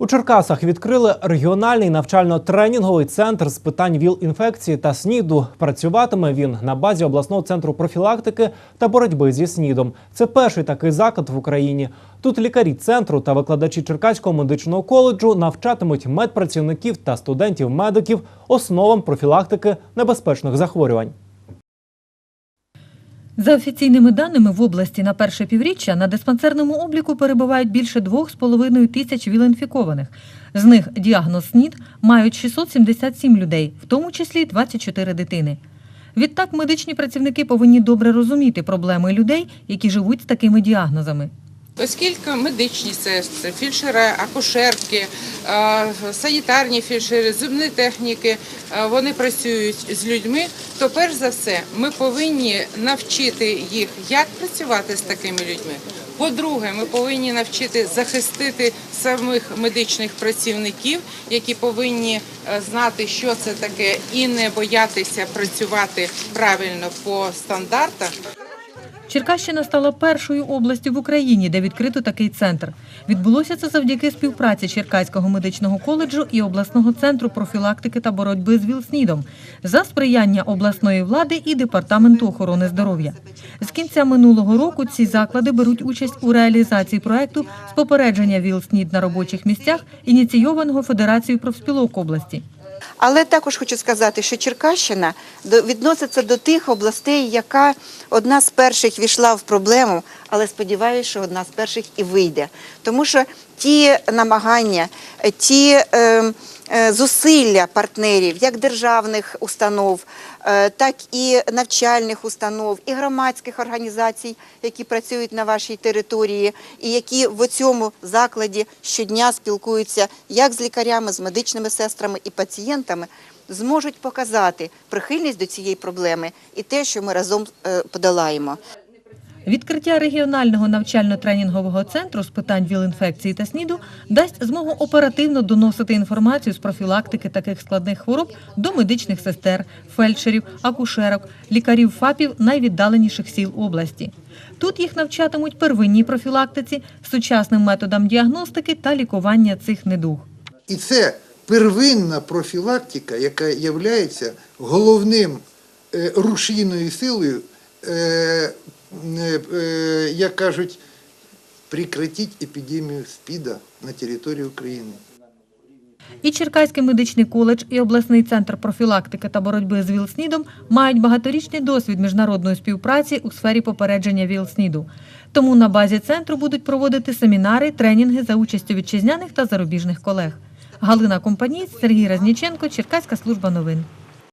У Черкасах відкрили регіональний навчально-тренінговий центр з питань ВІЛ-інфекції та СНІДу. Працюватиме він на базі обласного центру профілактики та боротьби зі СНІДом. Це перший такий заклад в Україні. Тут лікарі центру та викладачі Черкаського медичного коледжу навчатимуть медпрацівників та студентів-медиків основам профілактики небезпечних захворювань. За офіційними даними в області на перше півріччя на диспансерному обліку перебувають більше 2,5 тисяч віл-інфікованих. З них діагноз СНІД мають 677 людей, в тому числі 24 дитини. Відтак медичні працівники повинні добре розуміти проблеми людей, які живуть з такими діагнозами. Оскільки медичні сестри, фельдшери, акушерки, санітарні фельдшери, зубні техніки, вони працюють з людьми, то перш за все ми повинні навчити їх, як працювати з такими людьми. По-друге, ми повинні навчити захистити самих медичних працівників, які повинні е, знати, що це таке, і не боятися працювати правильно по стандартах. Черкащина стала першою областю в Україні, де відкрито такий центр. Відбулося це завдяки співпраці Черкаського медичного коледжу і обласного центру профілактики та боротьби з ВІЛ-СНІДом за сприяння обласної влади і департаменту охорони здоров'я. З кінця минулого року ці заклади беруть участь у реалізації проекту з попередження ВІЛ-СНІД на робочих місцях, ініційованого Федерацією профспілок області. Але також хочу сказати, що Черкащина відноситься до тих областей, яка одна з перших війшла в проблему, але сподіваюся, що одна з перших і вийде. Тому що ті намагання, ті е, е, зусилля партнерів, як державних установ, е, так і навчальних установ, і громадських організацій, які працюють на вашій території, і які в цьому закладі щодня спілкуються як з лікарями, з медичними сестрами і пацієнтами, зможуть показати прихильність до цієї проблеми і те, що ми разом е, подолаємо. Відкриття регіонального навчально-тренінгового центру з питань ВІЛ-інфекції та СНІДу дасть змогу оперативно доносити інформацію з профілактики таких складних хвороб до медичних сестер, фельдшерів, акушерок, лікарів ФАПів найвіддаленіших сіл області. Тут їх навчатимуть первинній профілактиці, сучасним методам діагностики та лікування цих недуг. І це первинна профілактика, яка є головним е, рушійною силою, е, як кажуть, прекратити епідемію СПІДа на території України. І Черкаський медичний коледж, і обласний центр профілактики та боротьби з ВІЛ-СНІДом мають багаторічний досвід міжнародної співпраці у сфері попередження ВІЛ-СНІДу. Тому на базі центру будуть проводити семінари, тренінги за участю вітчизняних та зарубіжних колег. Галина Компанієць, Сергій Разніченко, Черкаська служба новин.